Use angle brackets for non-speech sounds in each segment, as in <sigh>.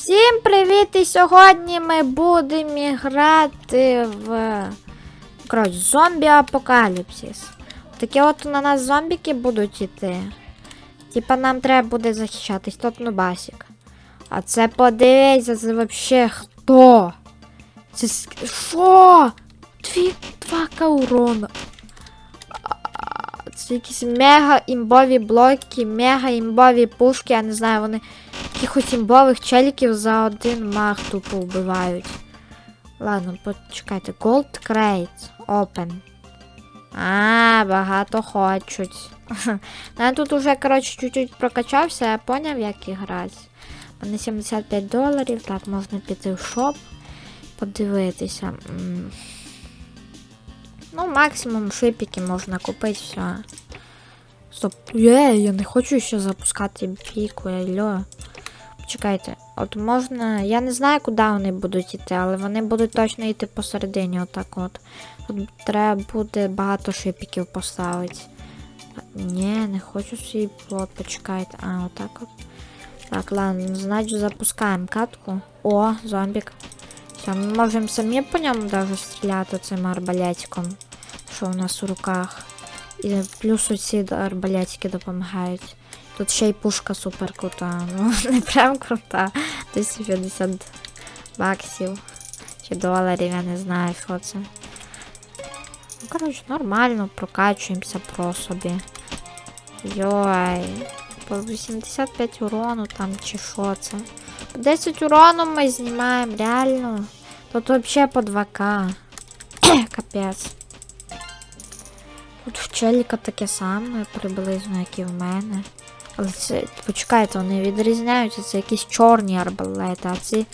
Всім привіт! І сьогодні ми будемо грати в зомбі апокаліпсис. Такі от на нас зомбіки будуть іти. Типа нам треба буде захищатись, тут нубасик. А це подивися, це вообще хто? Це що? Дві два урона. А, Це якісь мега імбові блоки, мега імбові пушки, я не знаю, вони якихось імбових челіків за один мах тупо вбивають. Ладно, почекайте. Gold Crate. Open. А, багато хочуть. <laughs> Я тут уже, коротше, чуть-чуть прокачався, я поняв, як і грати. У мене 75 доларів, так, можна піти в шоп, подивитися. Ну, максимум шипики можна купити, все. Стоп. Є, я не хочу ще запускати бійку, алло. Чекайте, от можна. Я не знаю, куди вони будуть йти, але вони будуть точно йти посередині, отак от. Тут треба буде багато шипіків поставити. Ні, не хочу свій плод, почекайте. А, отак от. Так, ладно, значить запускаємо катку. О, зомбік. Все, ми можемо самі по ньому даже стріляти цим арбалетиком, що у нас у руках. І плюс оці арбалетики допомагають. Тут ще й пушка супер крута. Ну, <laughs> не прям крута. 250 баксів. Чи доларів, я не знаю, що це. Ну, коротше, нормально, прокачуємося про собі. Йой. По 85 урону там чи що це. По 10 урону ми знімаємо, реально. Тут взагалі по 2К. <coughs> Капець. Тут в челіка таке саме приблизно, як і в мене. Але це, почекайте, вони відрізняються, це якісь чорні арбалети, а ці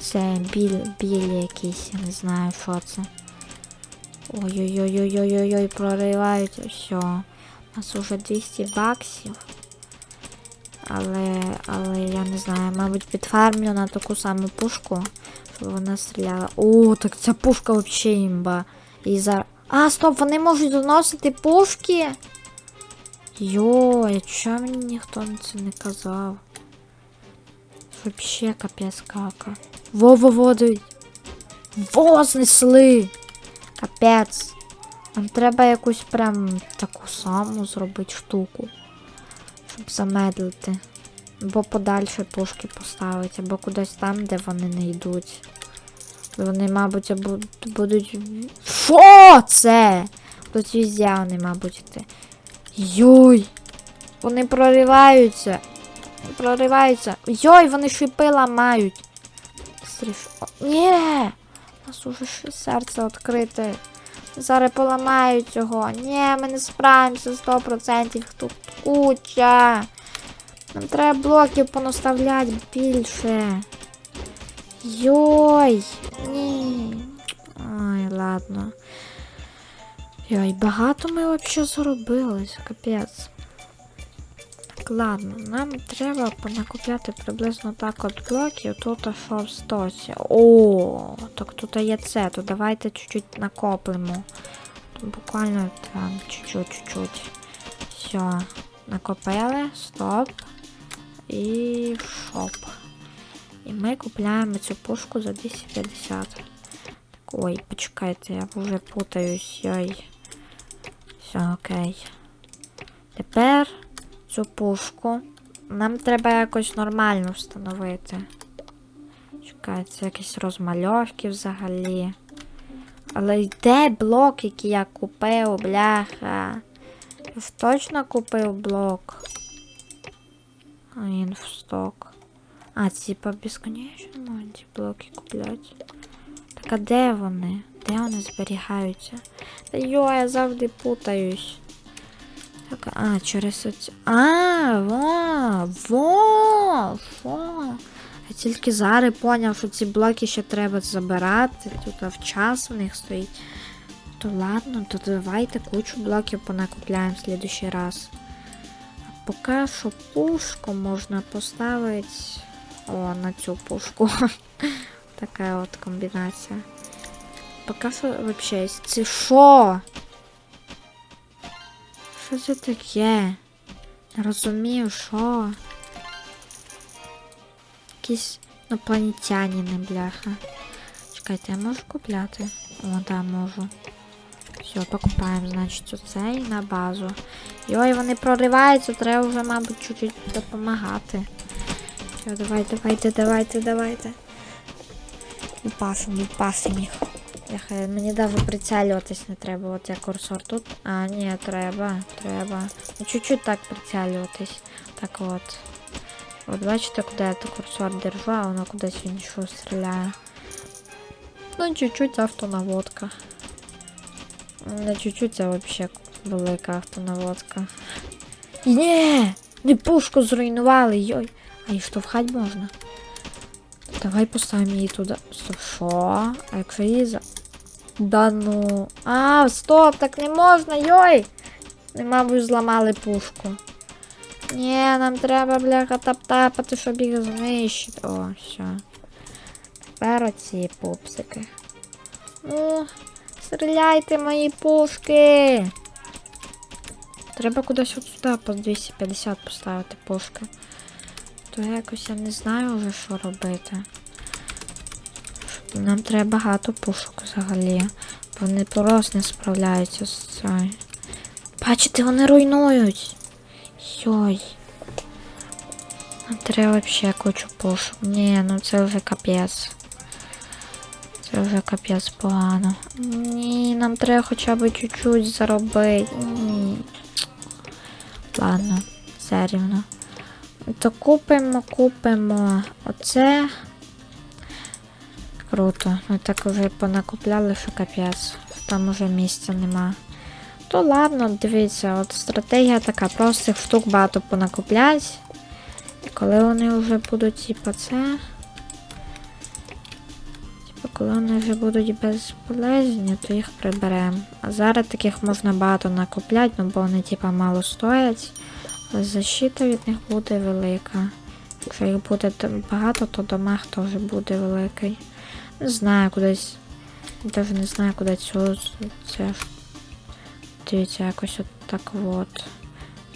це біль, білі якісь, я не знаю, що це. Ой-ой-ой-ой-ой-ой, прориваються, все. У нас уже 200 баксів. Але, але я не знаю, мабуть, підфармлю на таку саму пушку, щоб вона стріляла. О, так ця пушка взагалі імба. І за... А, стоп, вони можуть доносити пушки. Йой, чого мені ніхто це не казав? Вообще капець кака. Во-во-во. Во, знесли! Капець. Нам треба якусь прям таку саму зробити штуку. Щоб замедлити. Або подальше пушки поставити, або кудись там, де вони не йдуть. Вони, мабуть, будуть. Що це? Тут везде вони, мабуть, йти. Йой! Вони прориваються. Прориваються. Йой, вони шипи ламають. Ні! У нас уже серце відкрите. Зараз поламають його. Ні, ми не справимося 100%. Тут куча. Нам треба блоків понаставляти більше. Йой! Ні. Ой, ладно. Йой, багато ми взагалі заробили, капець. Так, ладно, нам треба понакупляти приблизно так от блоків, тут що в стосі. О, так тут є це, то давайте чуть-чуть накоплимо. Тут буквально там чуть-чуть, чуть-чуть. Все, накопили, стоп. І шоп. І ми купляємо цю пушку за 250. Так, ой, почекайте, я вже путаюсь, йой. Окей. Тепер цю пушку нам треба якось нормально встановити. Чекай, це якісь розмальовки взагалі. Але де блок, який я купив, бляха? Я точно купив блок. А він в сток. А, типа безконечно блоки купляти. Так а де вони? Де вони зберігаються? Та йо, я завжди путаюсь. Так, а, через оці. А, во, во, во. Я тільки зараз поняв, що ці блоки ще треба забирати. Тут в час в них стоїть. То ладно, то давайте кучу блоків понакупляємо в следующий раз. А поки що пушку можна поставити. О, на цю пушку. <laughs> Така от комбінація. Що вообще. Це що? Що це таке? Розумію, що? Якісь Інопланетяніни, бляха. Чекайте, я можу купляти? О, да, можу. Все, покупаємо, значить, оце і на базу. Йой, вони прориваються, треба вже, мабуть, чуть-чуть допомагати. Все, давайте, давайте, давайте, давайте. Лупасим, лупасим їх. Яха, мені навіть прицілюватись не треба. От я курсор тут. А, ні, треба, треба. Ну, чуть-чуть так прицілюватись. Так от. От бачите, куди я курсор держу, а воно кудись в іншу стріляє. Ну, чуть-чуть автонаводка. Не чуть-чуть, а вообще велика автонаводка. Ні! Не пушку зруйнували, йой. А і штовхать можна. Давай поставимо її туди. Що? А якщо її за. Да ну. А, стоп, так не можна, йой! Ми, мабуть, зламали пушку. Ні, нам треба, бляха, тап-тапати, щоб їх знищити. О, все. Тепер оці пупсики. Ну, стріляйте мої пушки. Треба кудись от сюди по 250 поставити пушки. То якось я не знаю вже, що робити. Нам треба багато пушок взагалі. Бо Вони просто не справляються з цією. Бачите, вони руйнують. Йой. Нам треба взагалі кучу пушок. Ні, ну це вже капець. Це вже капець погано. Ні, нам треба хоча б чуть-чуть заробити. Ні. Ладно, все рівно. То купимо, купимо оце. Круто. Ми так вже понакупляли, що капець. Там уже місця нема. То ладно, дивіться, от стратегія така, просто їх штук багато понакуплять. І коли вони вже будуть, типа, це. Типа, коли вони вже будуть безполезні, то їх приберемо. А зараз таких можна багато накупляти, ну бо вони, типа, мало стоять. Защита від них буде велика. Якщо їх буде багато, то дамаг теж буде великий. Не знаю, кудись. Навіть не знаю, куди цю це. Дивіться, якось от так от.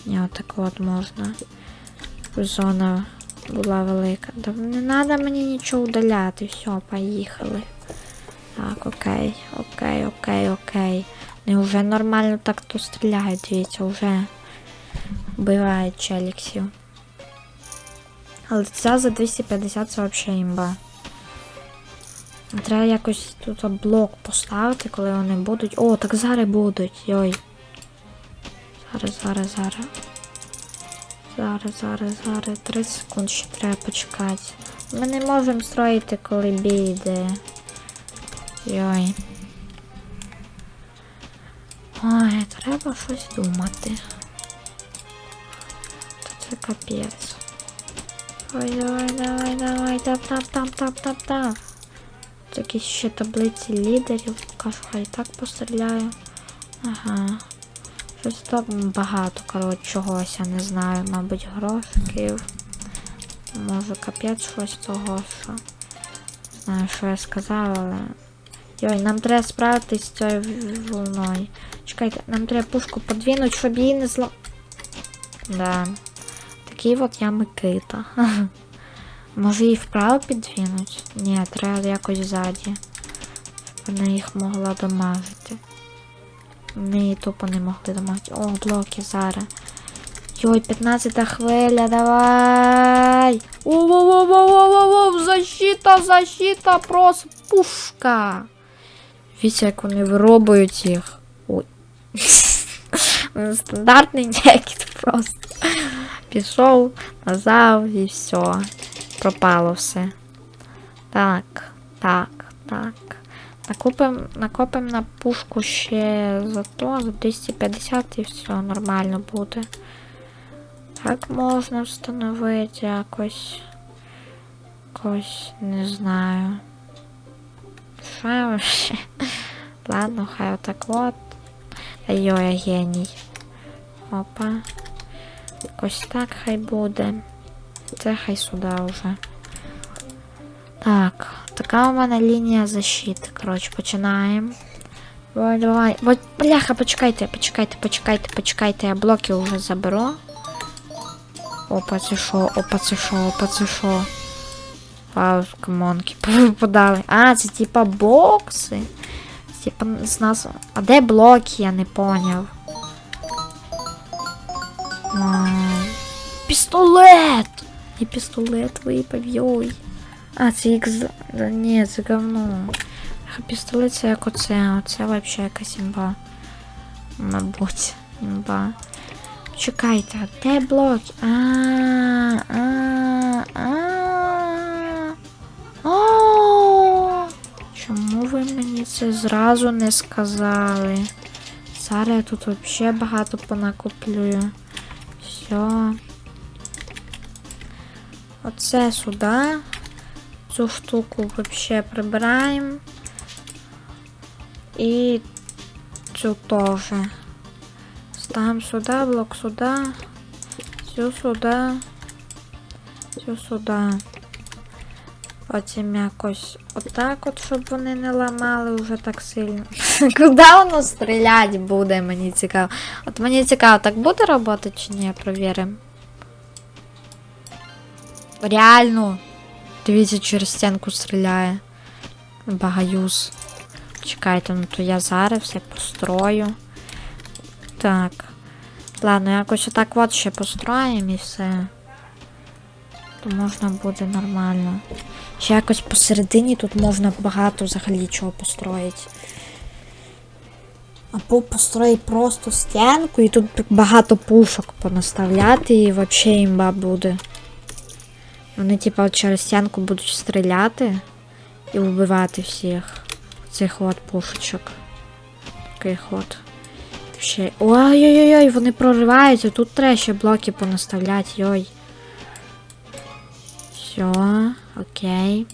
Ні, от так от можна. Зона була велика. Да не треба мені нічого удаляти. Все, поїхали. Так, окей, окей, окей, окей. Не вже нормально так то стріляють, дивіться, вже вбивають челіксів. Але ця за 250 це взагалі імба. Треба якось тут блок поставити, коли вони будуть. О, так зараз будуть. Йой. Зараз, зараз, зараз. Зараз, зараз, зараз. 30 секунд ще треба почекати. Ми не можемо строїти, коли бій йде. Йой. Ой, треба щось думати. Це капець. Ой, давай, давай, давай, тап, тап, тап, тап, тап. Це якісь ще таблиці лідерів. Кажу, хай так постріляю. Ага. Щось там багато, коротше, чогось, я не знаю, мабуть, грошиків. Може капець щось того, що. Не знаю, що я сказала, але. Йой, нам треба справитись з цією волною. Чекайте, нам треба пушку подвинути, щоб її не зла. Да. Такий от я Микита. <laughs> Може її вправо підвинуть? Ні, треба якось ззаді. Вона їх могла дамажити. Вони її тупо не могли дамажити. О, блоки зараз. Йой, 15 хвиля, давай! Воу-воу-воу-воу-воу-воу! Защита, защита, просто пушка! Дивіться, як вони виробують їх. Ой. <laughs> Стандартний некіт <laughs> просто. Пішов, назав і все. Пропало все. Так, так, так. Накупим, накопим на пушку ще за то, за 250 і все нормально буде. Так можна встановити якось. Якось не знаю. Що вообще? Ладно, хай отак от. Йо, я геній. Опа. Ось так хай буде. Це хай сюди вже. Так, така у мене лінія защити. Коротше, починаємо. Давай, давай. Бляха, почекайте, почекайте, почекайте, почекайте. Я блоки вже заберу. Опа, це що, опа, це що, опа, це що. Вау, камонки <laughs> повипадали. А, це типа бокси. Типа з нас. А де блоки, я не поняв. Пістолет! І пістолет випав. А, це ікс. Да, ні, це говно. А пістолет це як оце. Оце вообще якась імба. Мабуть, імба. Чекайте, а де блоки? А, а, а. О, Чому ви мені це зразу не сказали? Зараз я тут вообще багато понакоплюю. Все. Оце сюди. Цю штуку вообще прибираємо. І цю теж. Ставимо сюди, блок сюди. Цю сюди. Цю сюди. Потім якось отак от, щоб вони не ламали вже так сильно. <laughs> Куди воно стрілять буде, мені цікаво. От мені цікаво, так буде роботи чи ні, провіримо. Реально. Дивіться, через стінку стріляє. Багаюз. Чекайте, ну то я зараз все построю. Так. Ладно, якось отак от ще построїмо і все. То можна буде нормально. Ще якось посередині тут можна багато взагалі чого построїти. Або построїть просто стінку і тут багато пушок понаставляти і взагалі імба буде. Вони, типа, через стінку будуть стріляти і вбивати всіх цих от пушечок. Таких от. Ще. Ой-ой-ой, вони прориваються. Тут треба ще блоки понаставляти, йой. Все, окей.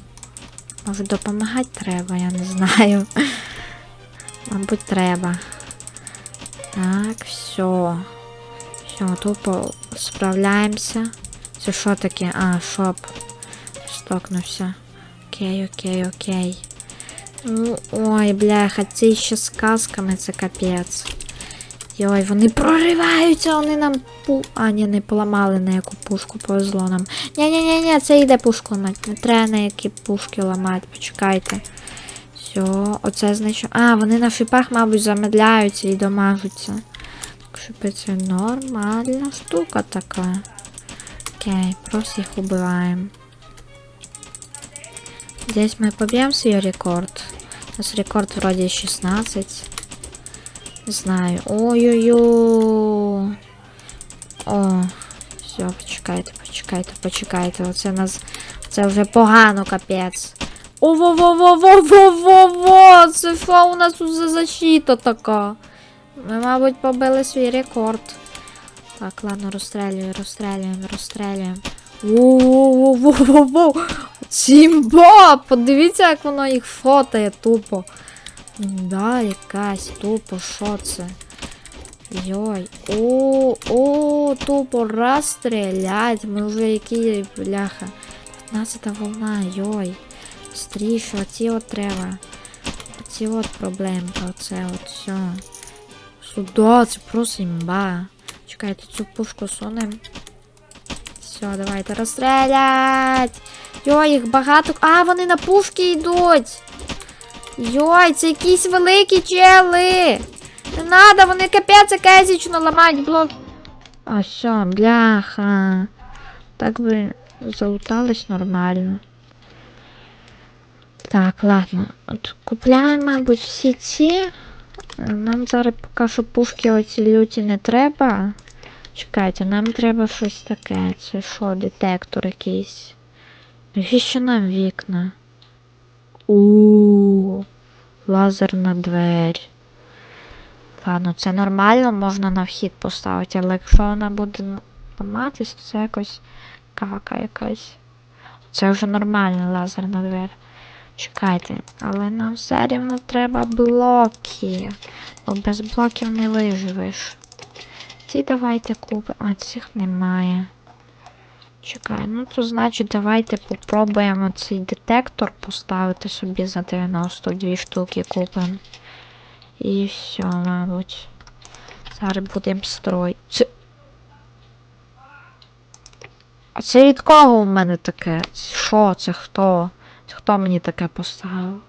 Може допомагати треба, я не знаю. <laughs> Мабуть, треба. Так, все. Все, тупо справляємося. Це що таке? А, шоп. Стокнувся. Окей, окей, окей. Ну, ой, бляха, це ще з касками, це капець. Йой, вони прориваються, вони нам пу. А, ні, не поламали на яку пушку, повезло нам. Ні-ні-ні, це йде пушку ламати. Не треба на які пушки ламати, почекайте. Все, оце значить. А, вони на шипах, мабуть, замедляються і домажуться. Що це нормальна штука така. Окей, просто их убиваем. Здесь мы побьем свой рекорд. У нас рекорд вроде 16. Не знаю. Ой-ой-ой. О, все, почекайте, почекайте, почекайте. Оце нас. Це вже погано, капець. О-во-во-во-во-во-во-во! Це що у нас за защита така? Ми, мабуть, побили свій рекорд. Так, ладно, розстрелюємо, розстрелюємо, розстрелюємо. Воу-воу-воу-воу-воу! Сімба! Подивіться, як воно їх фотає тупо. Да, якась тупо, що це? Йой. О, о, тупо розстрілять. Ми вже які, бляха. 15 волна, йой. Стріше, оці от треба. Оці от проблемка, оце от все. Сюда, це просто імба. Чекайте, цю пушку сунем. Все, давайте розстрілять. Йой, їх багато. А, вони на пушки йдуть. Йой, це якісь великі чели. Не надо, вони капець якезічно ламають блок. А все, бляха. Так би залутались нормально. Так, ладно. От купляємо, мабуть, всі ці. Нам зараз поки що пушки оці люті не треба. Чекайте, нам треба щось таке. Це що, детектор якийсь? Навіщо нам вікна? У лазерна двері. Ладно, це нормально, можна на вхід поставити, але якщо вона буде ламатись, то це якось кака якась. Це вже нормальна лазерна двері. Чекайте, але нам все рівно треба блоки. Бо без блоків не виживеш. Ці давайте купимо. А цих немає. Чекай, ну то значить давайте попробуємо цей детектор поставити собі за 92 штуки купимо. І все, мабуть. Зараз будемо строїти. А це від кого у мене таке? Що це хто? Хто мені таке поставив?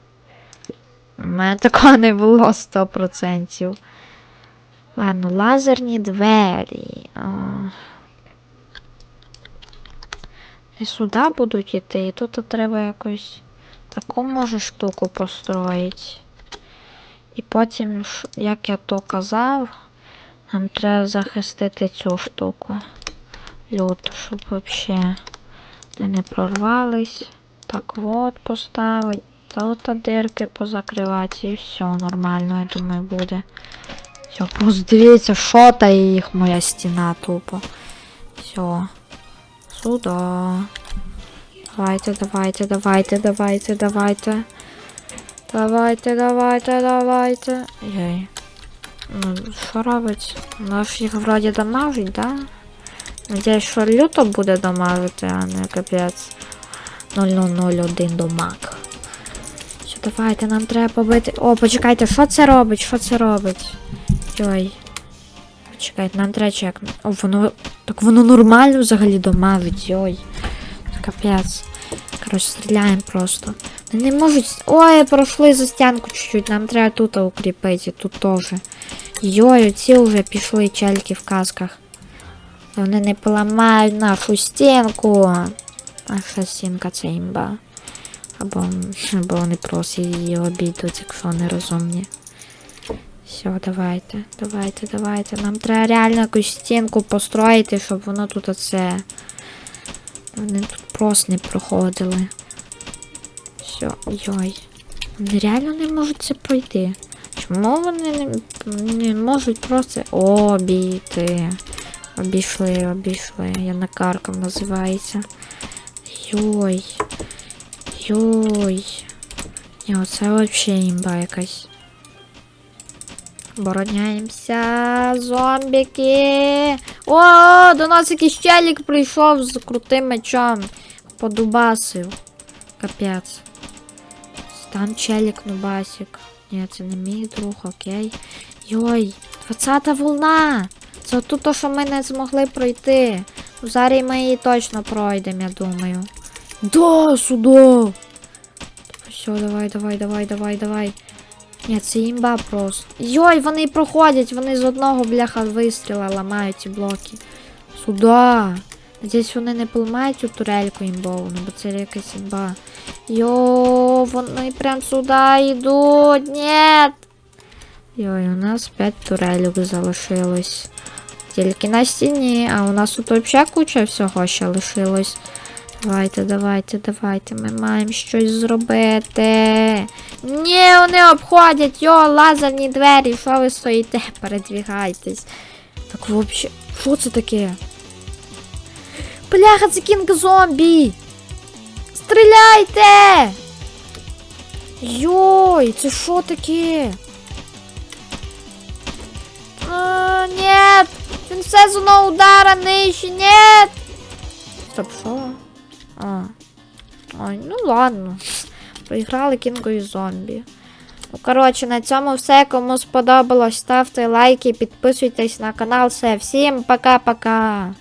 У мене такого не було 100%. Ладно, лазерні двері. І сюди будуть йти, і тут треба якось таку може штуку построїти. І потім, як я то казав, нам треба захистити цю штуку. Люто, щоб взагалі не прорвались. Так от поставить. Тут дирки позакривати і все нормально, я думаю, буде. Все, просто дивіться, шотає їх моя стіна тупо. Все. Сюда. Давайте, давайте, давайте, давайте, давайте. Давайте, давайте, давайте. Єй. Ну, що робить? Ж їх дамажить, да? Надіюсь, що люто буде дамажити, а не капець. 0001 домаг. Що, давайте, нам треба побити. О, почекайте, що це робить? Що це робить? Йой. Почекайте, нам треба чекнути. О, воно. Так воно нормально взагалі домажить, йой. Капець. Коротше, стріляємо просто. Не можуть. Ой, пройшли за стінку чуть-чуть. Нам треба тут укріпити, тут теж. Йой, оці вже пішли чельки в касках. Вони не поламають нашу стінку. Наша стінка це імба. Або, або вони просто її обійдуть, якщо вони розумні. Все, давайте, давайте, давайте. Нам треба реально якусь стінку построїти, щоб воно тут оце. Вони тут просто не проходили. Все, йой. Вони реально не можуть це пройти. Чому вони не, не можуть просто обійти? Обійшли, обійшли. Я накаркав називається. Йой. Йой. Ні, оце взагалі імба якась. Обороняємося, зомбіки. О, до нас якийсь челік прийшов з крутим мечом. Подубасив. Капець. Там челік нубасик. Ні, це не мій друг, окей. Йой, 20-та волна. Це тут то, що ми не змогли пройти. Зараз ми її точно пройдемо, я думаю. Да, сюди. Все, давай, давай, давай, давай, давай. Ні, це імба просто. Йой, вони проходять, вони з одного бляха вистріла ламають ці блоки. Сюда. Надіюсь, вони не поламають цю турельку імбову, бо це якась імба. Йо, вони прям сюди йдуть. Ні. Йой, у нас 5 турелюк залишилось. Тільки на стіні, а у нас тут взагалі куча всього ще лишилось. Давайте, давайте, давайте, ми маємо щось зробити. Ні, вони обходять, йо, лазерні двері, що ви стоїте? <laughs> Передвігайтесь. Так взагалі, що це таке? Бляха, це кінг зомбі! Стріляйте! Йой, це що таке? А, нет! З одного удара нижче, нет! Стоп, що? А. Ой, ну ладно. Проіграли кінгові зомбі. Ну, коротше, на цьому все. Кому сподобалось, ставте лайки, підписуйтесь на канал. Все, всім пока-пока.